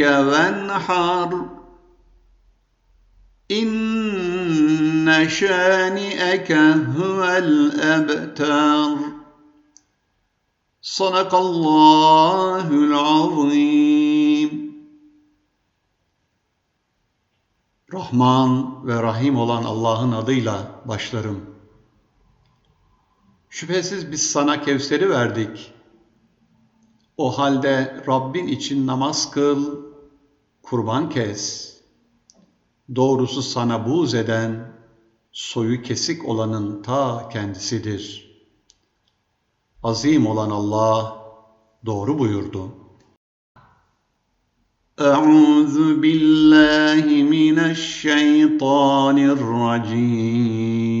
وانحر إن شانئك هو الأبتر صدق الله العظيم Rahman ve Rahim olan Allah'ın adıyla başlarım. Şüphesiz biz sana Kevser'i verdik. O halde Rabbin için namaz kıl, kurban kes. Doğrusu sana buğz eden, soyu kesik olanın ta kendisidir. Azim olan Allah doğru buyurdu. Euzu billahi mineşşeytanirracim.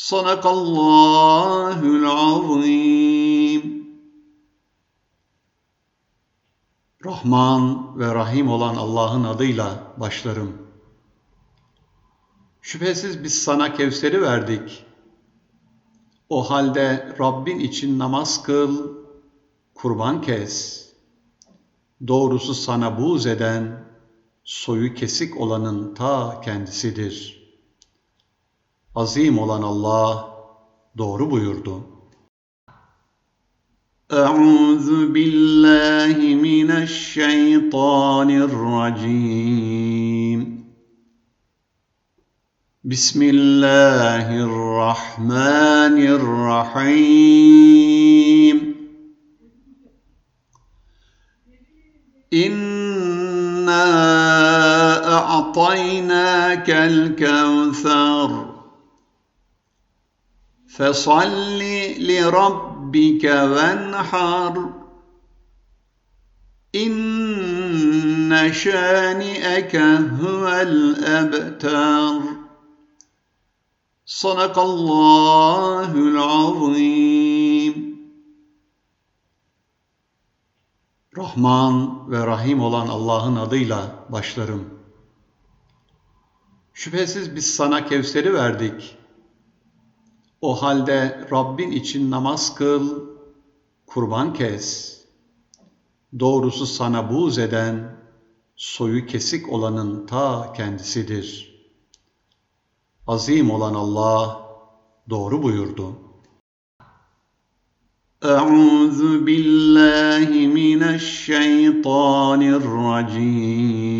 صدق الله العظيم Rahman ve Rahim olan Allah'ın adıyla başlarım. Şüphesiz biz sana Kevser'i verdik. O halde Rabbin için namaz kıl, kurban kes. Doğrusu sana buğz eden, soyu kesik olanın ta kendisidir. azim olan Allah doğru buyurdu. Euzu billahi mineşşeytanirracim. Bismillahirrahmanirrahim. İnna a'taynâkel kevser. فصل لربك وانحر إن شانئك هو الأبتر صدق الله العظيم Rahman ve Rahim olan Allah'ın adıyla başlarım. Şüphesiz biz sana Kevser'i verdik. O halde Rabbin için namaz kıl, kurban kes. Doğrusu sana buğz eden, soyu kesik olanın ta kendisidir. Azim olan Allah doğru buyurdu. أعوذ بالله من الشيطان الرجيم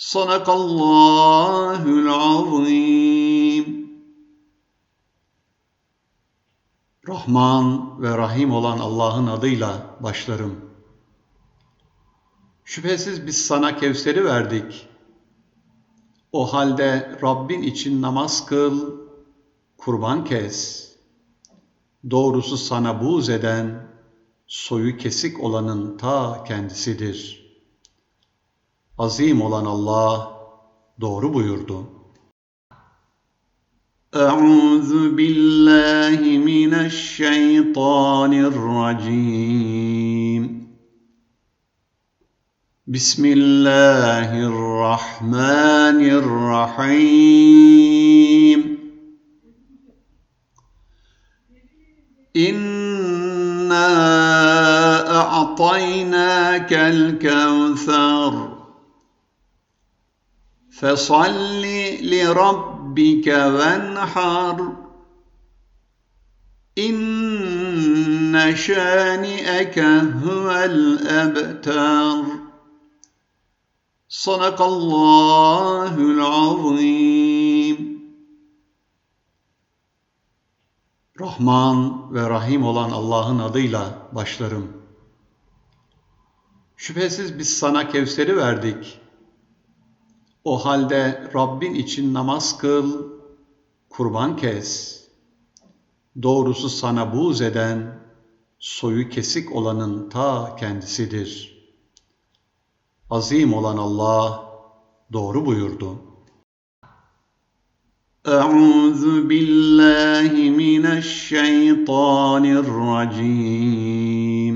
Sadakallahul azim. Rahman ve Rahim olan Allah'ın adıyla başlarım. Şüphesiz biz sana Kevser'i verdik. O halde Rabbin için namaz kıl, kurban kes. Doğrusu sana buğz eden, soyu kesik olanın ta kendisidir.'' azim olan Allah doğru buyurdu. Euzu billahi mineşşeytanirracim. Bismillahirrahmanirrahim. İnna a'taynâkel kevser. فصل لربك وانحر إن شانئك هو الأبتر صدق الله العظيم Rahman ve Rahim olan Allah'ın adıyla başlarım. Şüphesiz biz sana Kevser'i verdik. O halde Rabbin için namaz kıl, kurban kes. Doğrusu sana buğz eden, soyu kesik olanın ta kendisidir. Azim olan Allah doğru buyurdu. أعوذ بالله من الشيطان الرجيم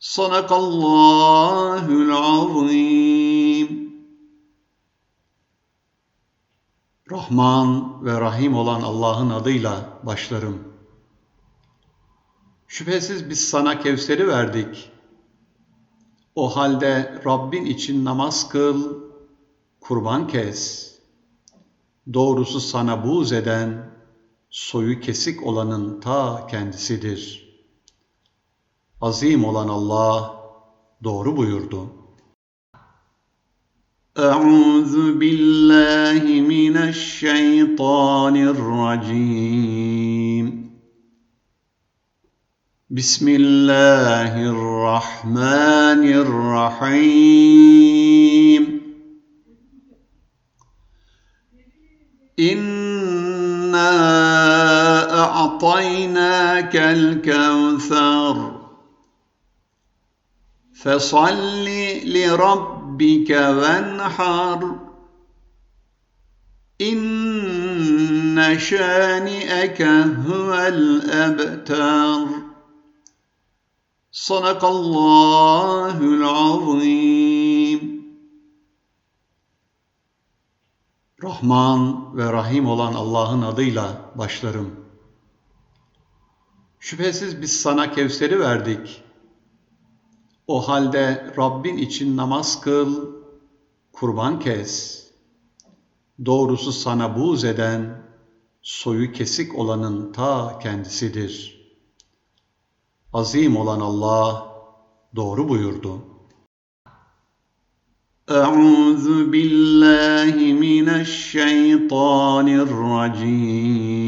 صدق الله العظيم Rahman ve Rahim olan Allah'ın adıyla başlarım. Şüphesiz biz sana Kevser'i verdik. O halde Rabbin için namaz kıl, kurban kes. Doğrusu sana buğz eden, soyu kesik olanın ta kendisidir. azim olan Allah doğru buyurdu. Euzu billahi mineşşeytanirracim. Bismillahirrahmanirrahim. İnna a'taynâkel kevser. فصل لربك وانحر إن شانئك هو الأبتر صدق الله العظيم Rahman ve Rahim olan Allah'ın adıyla başlarım. Şüphesiz biz sana Kevser'i verdik. O halde Rabbin için namaz kıl, kurban kes. Doğrusu sana buğz eden, soyu kesik olanın ta kendisidir. Azim olan Allah doğru buyurdu. أعوذ بالله من الشيطان الرجيم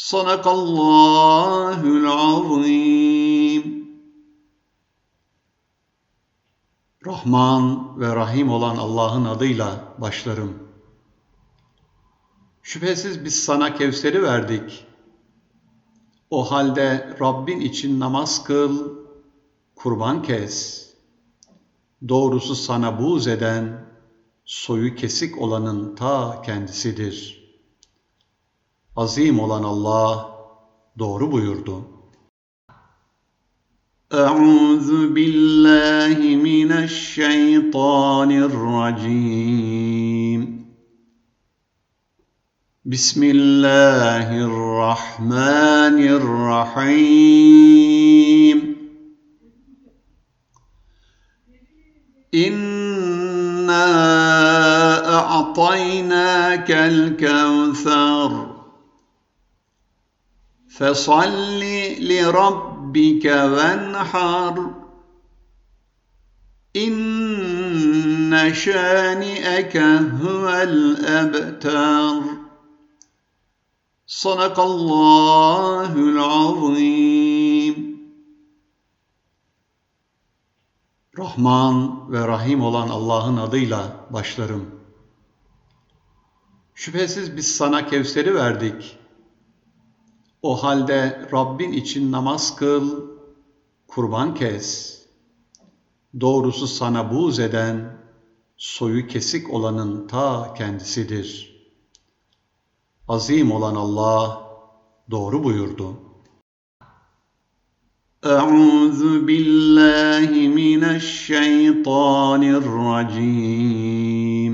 Sadakallahul azim. Rahman ve Rahim olan Allah'ın adıyla başlarım. Şüphesiz biz sana Kevser'i verdik. O halde Rabbin için namaz kıl, kurban kes. Doğrusu sana buğz eden, soyu kesik olanın ta kendisidir.'' azim olan Allah doğru buyurdu. Euzu billahi mineşşeytanirracim. Bismillahirrahmanirrahim. İnna a'taynâkel kevser. فصل لربك وانحر إن شانئك هو الأبتر صدق الله العظيم Rahman ve Rahim olan Allah'ın adıyla başlarım. Şüphesiz biz sana Kevser'i verdik. O halde Rabbin için namaz kıl, kurban kes. Doğrusu sana buğz eden, soyu kesik olanın ta kendisidir. Azim olan Allah doğru buyurdu. أعوذ بالله من الشيطان الرجيم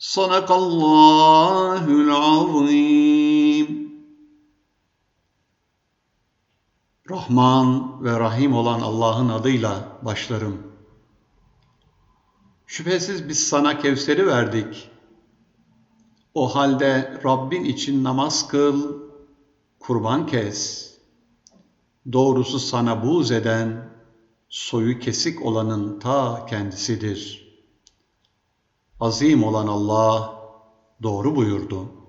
Sadakallahul azim. Rahman ve Rahim olan Allah'ın adıyla başlarım. Şüphesiz biz sana Kevser'i verdik. O halde Rabbin için namaz kıl, kurban kes. Doğrusu sana buğz eden, soyu kesik olanın ta kendisidir.'' Azim olan Allah doğru buyurdu.